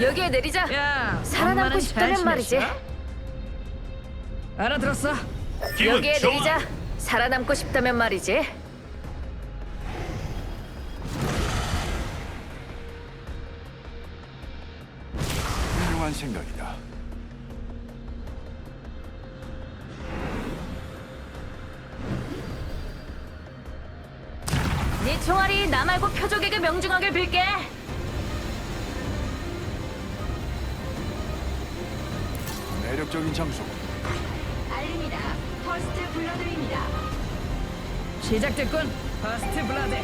여기에 내리자. 야, 살아남고 엄마는 싶다면 잘 말이지. 지냈어? 알아들었어. 기분 여기에 좋아. 내리자. 살아남고 싶다면 말이지. 훌륭한 생각이다. 네 총알이 나 말고 표적에게 명중하길 빌게. 매력적인 장소. 알립니다. 퍼스트 불러드립니다. 시작됐군. 퍼스트 블라드.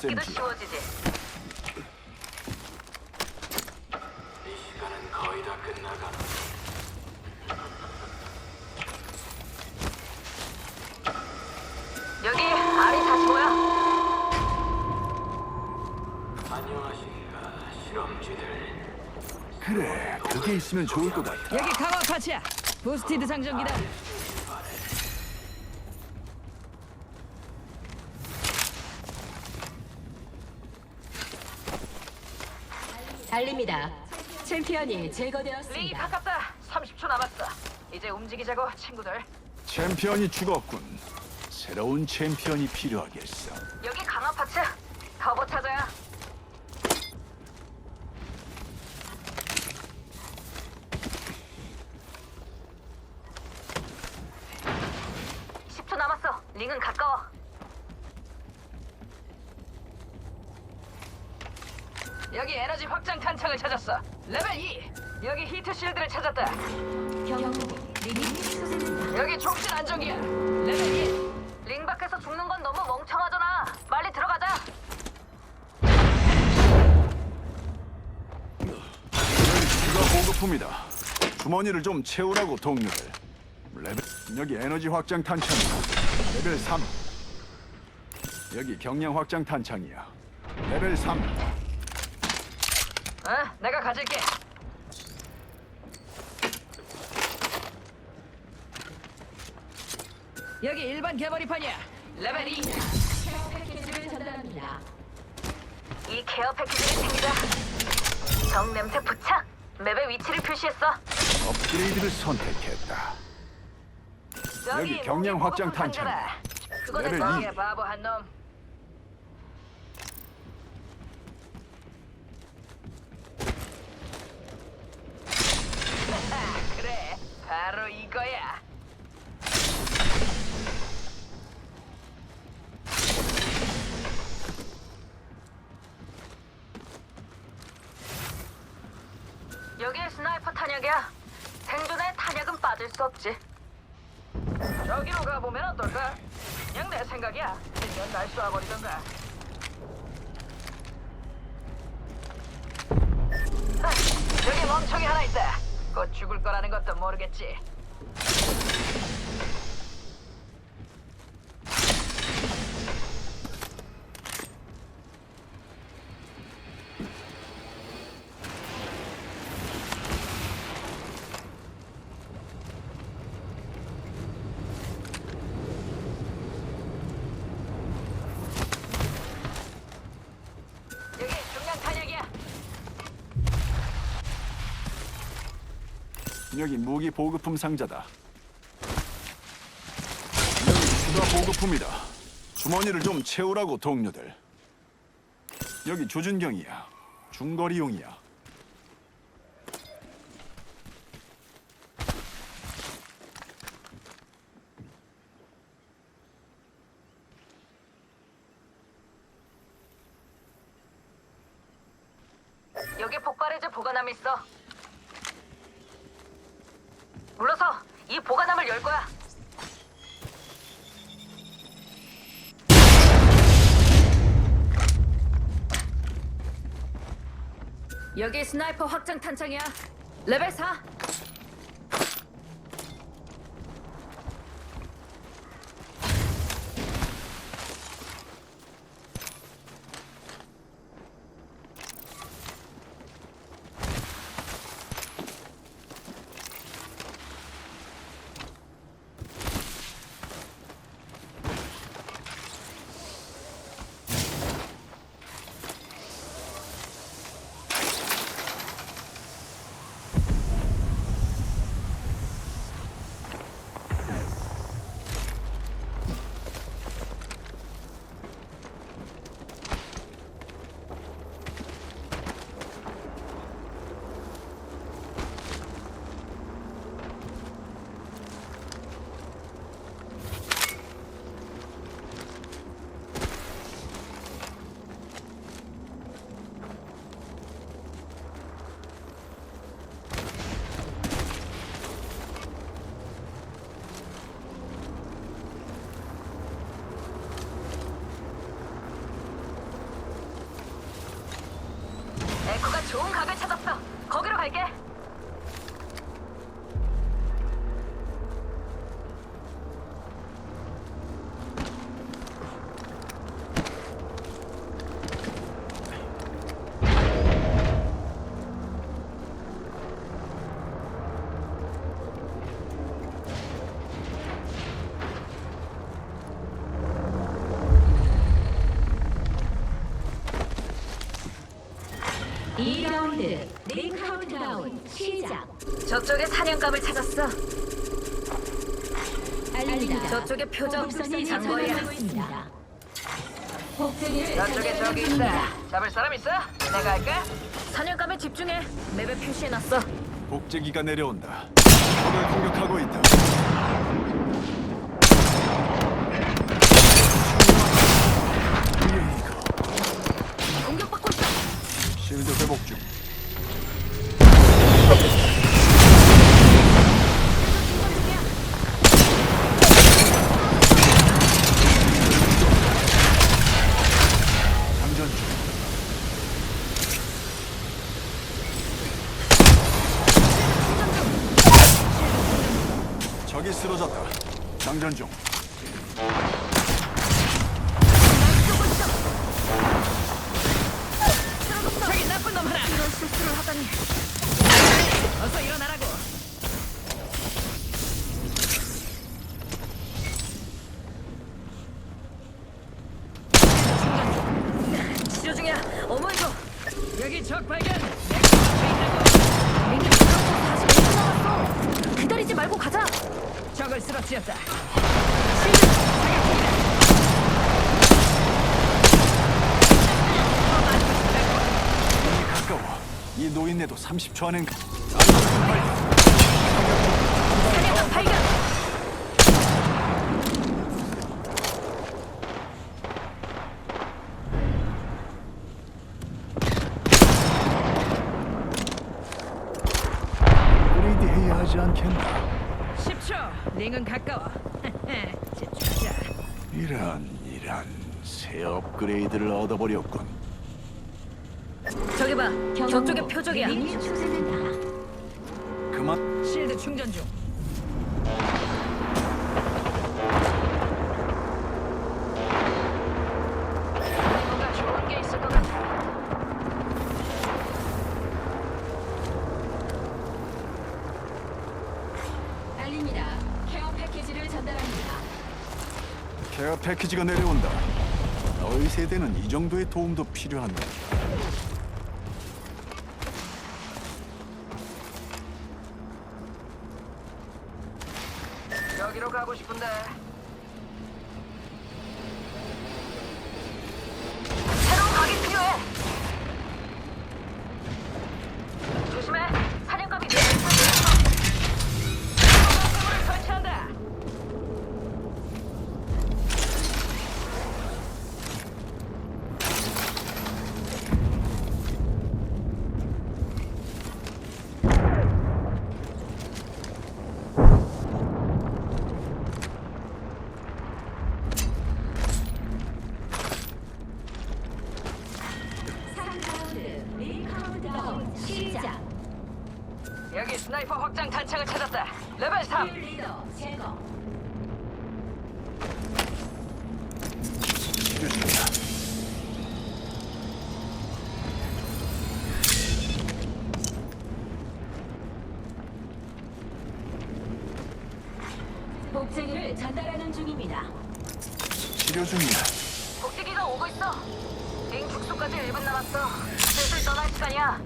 찾기도 SMG. 쉬워지지. 여기 아리 45야. 그래, 그게 있으면 좋을 것 같아. 여기 강화 파츠야. 부스티드 상정기다. 알립니다. 챔피언이 링이 제거되었습니다. 가깝다. 30초 남았어. 이제 움직이자고 친구들. 챔피언이 죽었군. 새로운 챔피언이 필요하겠어. 여기 강화 파츠. (10초) 남았어 링은 가까워 여기 에너지 확장 탄창을 찾았어 레벨 2 여기 히트 실드를 찾았다 경고. 솟습니다. 여기 총신 안정기야 레벨 1링 밖에서 죽는 건 너무 멍청하잖아 빨리 들어가자 추가 보급품이다. 주머니를 좀 채우라고 동료들. 레벨 여기 에너지 확장 탄창이야. 레벨 3. 여기 경량 확장 탄창이야. 레벨 3. 어? 내가 가질게 여기 일반 개머리판이야. 레벨 2 케어 패키지를 전달합니다. 이 케어 패키지를 챙기자. 정 냄새 부착. 맵의 위치를 표시했어. 업그레이드를 선택했다. 여기 경량 확장 탄창. 레벨 이. 바보 한 놈. 빠질 수 없지. 저기로 가보면 어떨까? 그냥 내 생각이야. 그냥 날 쏴버리던가. 아, 저기 멍청이 하나 있다. 곧 죽을 거라는 것도 모르겠지. 여기 중량 탄약이야. 여기 무기 보급품 상자다. 여기 추가 보급품이다. 주머니를 좀 채우라고 동료들. 여기 조준경이야. 중거리용이야. 여기 폭발해제 보관함 있어. 물러서 이 보관함을 열 거야. 여기 스나이퍼 확장 탄창이야. 레벨 4. 좋은 각을 찾았어. 거기로 갈게. 이라운드링 카운트다운 시작. 사냥감을 찾았어. 알립니다. 저쪽에 표적 보급선이 장거리야. 있습니다. 복제기를 저쪽에 저기. 있다. 잡을 사람 있어? 내가 할까? 사냥감에 집중해. 맵에 표시해놨어. 복제기가 내려온다. 적을 공격하고 있다. 공격받고 있어. 실드 회복 중. 장전 중. 저기 나쁜 놈 하나. 이런 실수를 하다니. 어서 일어나라고. 이 노인네도 30초 안엔 가- 아, 빨리. 사냥감 발견. 업그레이드 해야 하지 않겠나? 10초. 링은 가까워. 집중하자. 이런 이런 새 업그레이드를 얻어버렸군. 패키지가 내려온다. 너희 세대는 이 정도의 도움도 필요한다. 여 축소까지 1분 남았어. 슬슬 떠날 시간이야.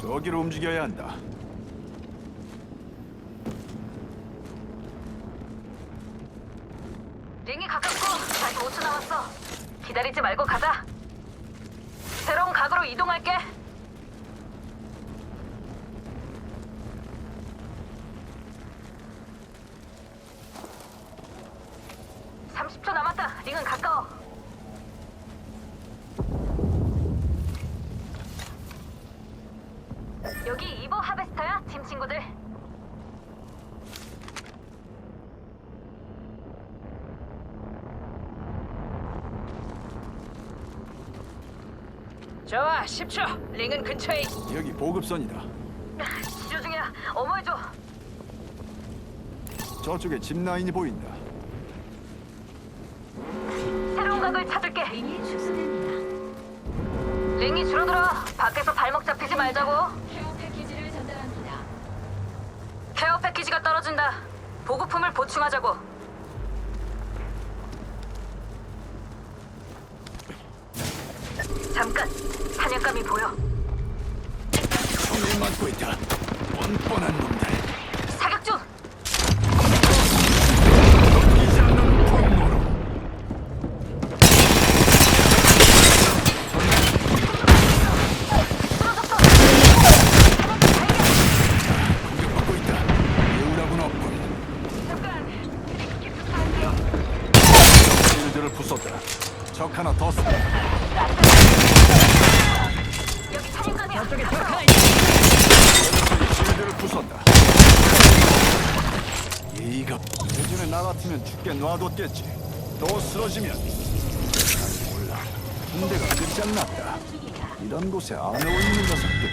저기로 움직여야 한다. 링이 가깝고 45초 남았어. 기다리지 말고 가자. 새로운 각으로 이동할게. (30초) 남았다 링은 가까워 여기 이보 하베스터야 팀 친구들 좋아, 10초. 링은 근처에. 있- 여기 보급선이다. 치료 중이야. 어머해줘. 저쪽에 집 라인이 보인다. 새로운 각을 찾을게. 링이 축소됩니다. 링이 줄어들어. 밖에서 발목 잡히지 말자고. 케어 패키지를 전달합니다. 케어 패키지가 떨어진다. 보급품을 보충하자고. 끝장났다. 이런 곳에 안 어울리는 녀석들.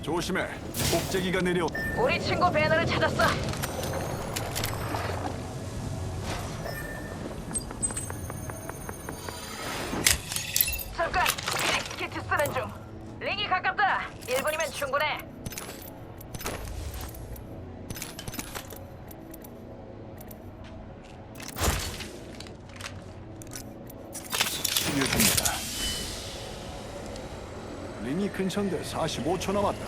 조심해. 꼭대기가 내려. 우리 친구 배너를 찾았어. 근처인데 45초 남았다.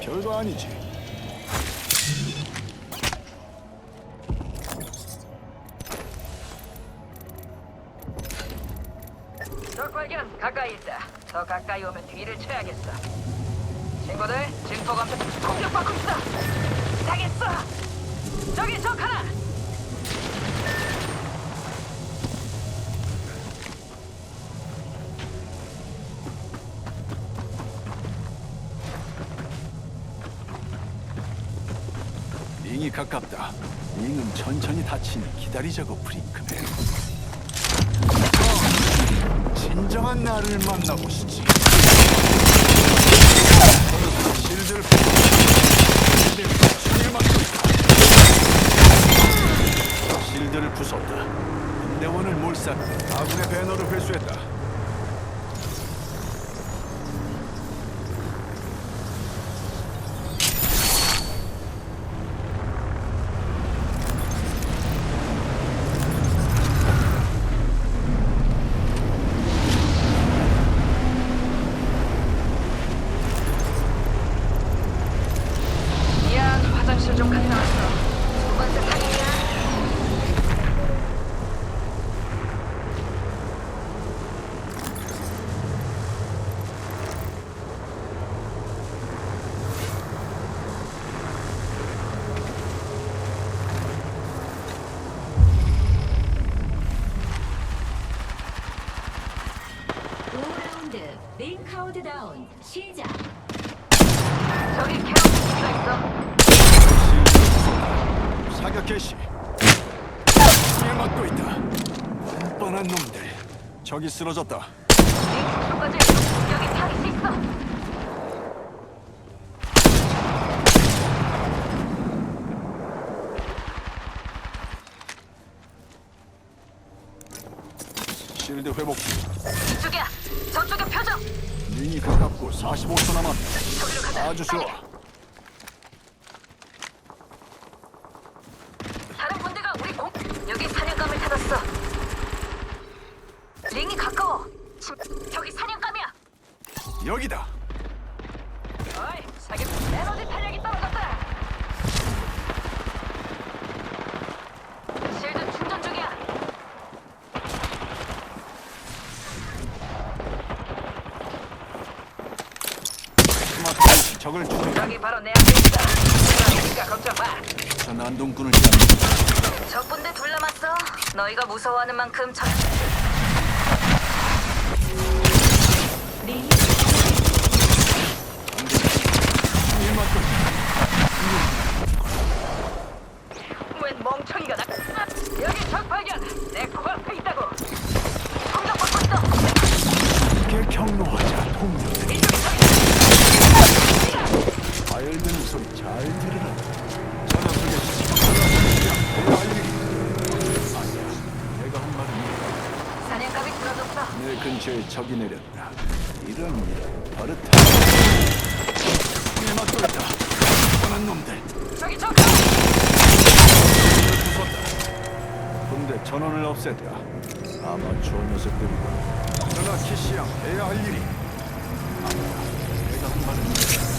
별거 아니지. 적 발견 가까이 있다. 더 가까이 오면 뒤를 쳐야겠어. 친구들 증폭 감사 공격 받고 있어. 당했어. 저기 적 하나. 가깝다. 링은 천천히 다치니 기다리자고 프링크맨. 어, 진정한 나를 만나보시지. 실드를 실드를 부쉈다. 군대원을 몰살. 아군의 배너를 회수했다. 미안 화장실 좀 갔다 왔어. 두 번째 사냥이야. 오라운드링 카운트다운 시작. 저기 패키지가 있어. 사격 개시. 총에 맞고 있다. 뻔뻔한 놈들. 적이 쓰러졌다. 링 축소까지 여기 타깃이 있어. 실드 회복 중. 이쪽이야. 저쪽에 표정. 링이 가깝고 45초 남았다. 아주 좋아. 적을 추적. 저기 바로 내 앞에 있다. 그러니까 걱정 마. 저 난동꾼을 잡는 적군대 둘 남았어. 너희가 무서워하는 만큼 적... 링이 총에 근처에 적이 내렸다. 이런 이런 버릇하. 에 맞고 있다. 하는 놈들. 저기 저 부쉈다. 군대 전원을 없앴다. 아마추어 녀석들이다. 그러나 키시양 해야 할 일이. 아니다. 내가 한 말은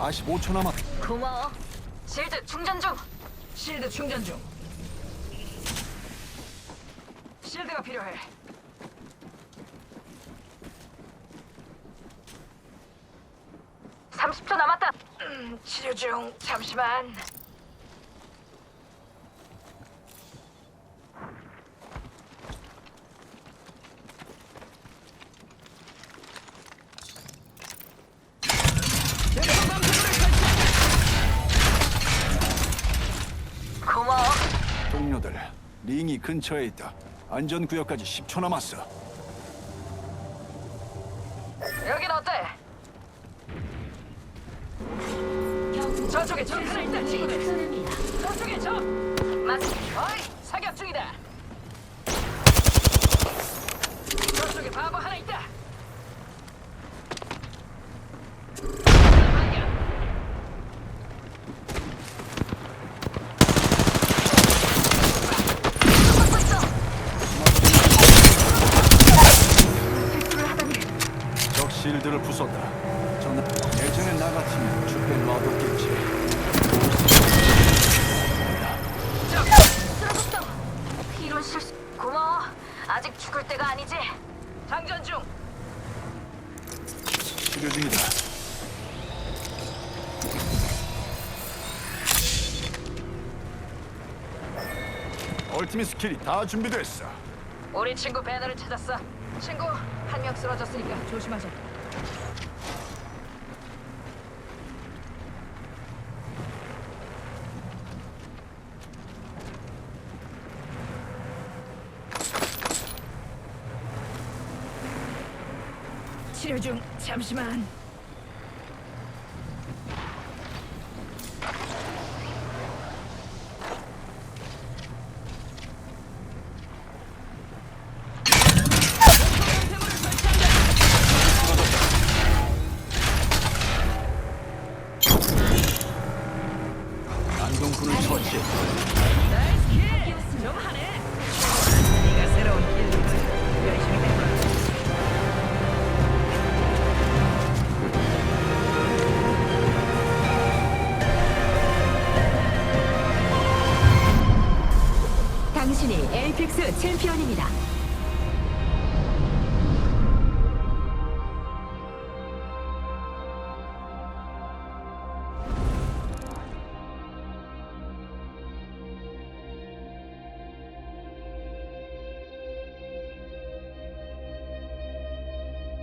45초 남았. 고마워. 실드 충전 중. 실드 충전 중. 실드가 필요해. 삼십 초 남았다. 음, 치료 중. 잠시만. 고마워. 동료들, 링이 근처에 있다. 안전 구역까지 10초 남았어. 여긴 어때? 저쪽에 적 하나 있다, 친구들. 저쪽에 적. 맞. 어이, 사격 중이다. 저쪽에 바보 하나 있다. 발견. 적 실드를 부쉈다. 저는 예전에 나 같으면 죽게 놔뒀겠지. 쓰러졌어. 이런 실수. 고마워. 아직 죽을 때가 아니지. 장전 중. 치료 중이다. 얼티밋 스킬이 다 준비됐어. 우리 친구 배너를 찾았어. 친구 한 명 쓰러졌으니까 조심하자. 치료 중. 잠시만. 챔피언입니다.